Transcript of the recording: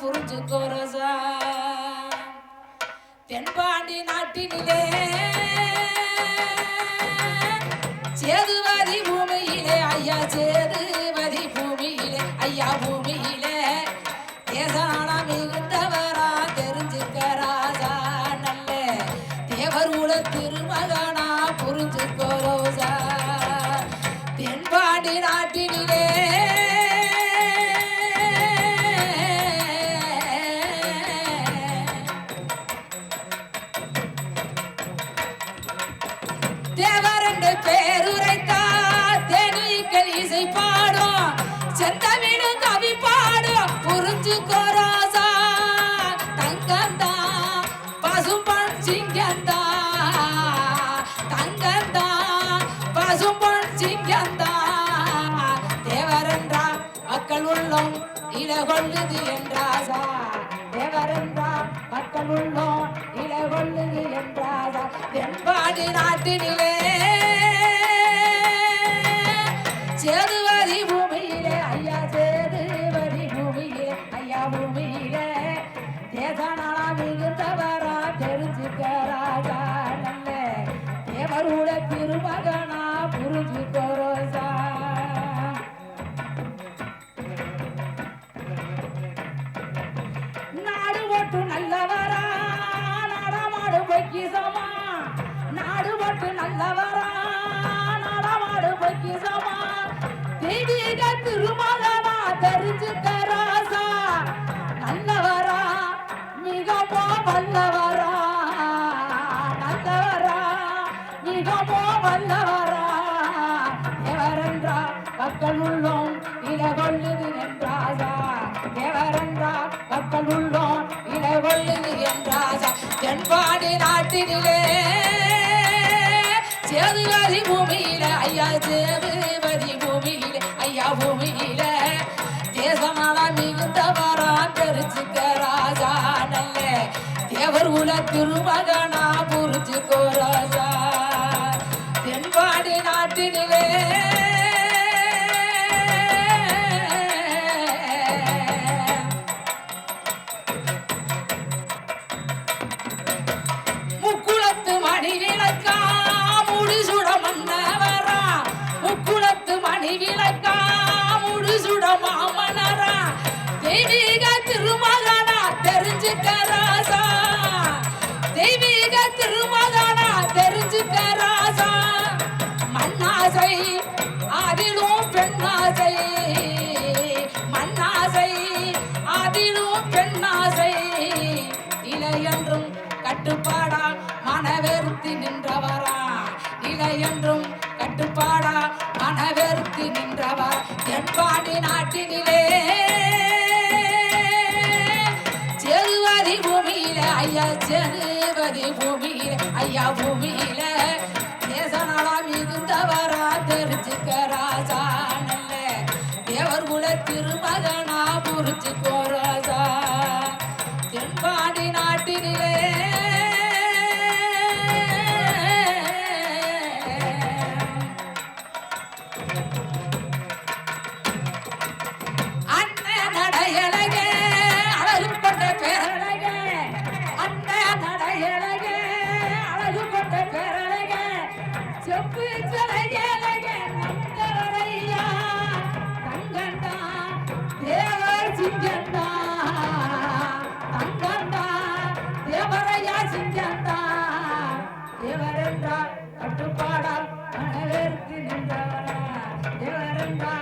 புரிஞ்சுக்கோ ரோசா தென்பாண்டி நாட்டினிலே சேது தேவரண்டு பேருரைத்தார். தேனீக்கள் இசை பாடும் செந்தமிழும் கவி பாடும் புரிஞ்சுக்கோ ராசா தங்கந்தா பசும்பொன் சிங்கந்தா. தங்கந்தா பசும்பொன் சிங்கந்தா. தேவரென்றா மக்கள் உள்ளம் இலகொள்ளுது என்றாசா தேவரென்றா மக்கள் உள்ளம் என்றாசா தென்பாடி நாட்டினிலே மக்கள் உள்ளோம் இலகொள்ளுது என்றாசா எவரென்றா மக்கள் உள்ளோம் இலகொள்ளுது என்றாசா தென்பாடி நாட்டினிலே சேதுவதி பூமியில ஐயா சேதுவதி பூமியில ஐயா பூமியில. தேசமால மிகுந்தவரா திருமகனா புரிஞ்சு கோராசா தென்பாடி நாட்டினிலே பெண்ணாசை. இலையென்றும் கட்டுப்பாடா மனவெறுத்து நின்றவரா. இலையென்றும் கட்டுப்பாடா மனவெறுத்து நின்றவர் தென்பாண்டி நாட்டினிலே செருவதி பூமியில ஐயா செருவதி பூமியில ஐயா பூமியில தேசநாளா மிகுந்தவரா கட்டுப்பாடால் மனவேர்த்து நின்றவரா தேவரென்றா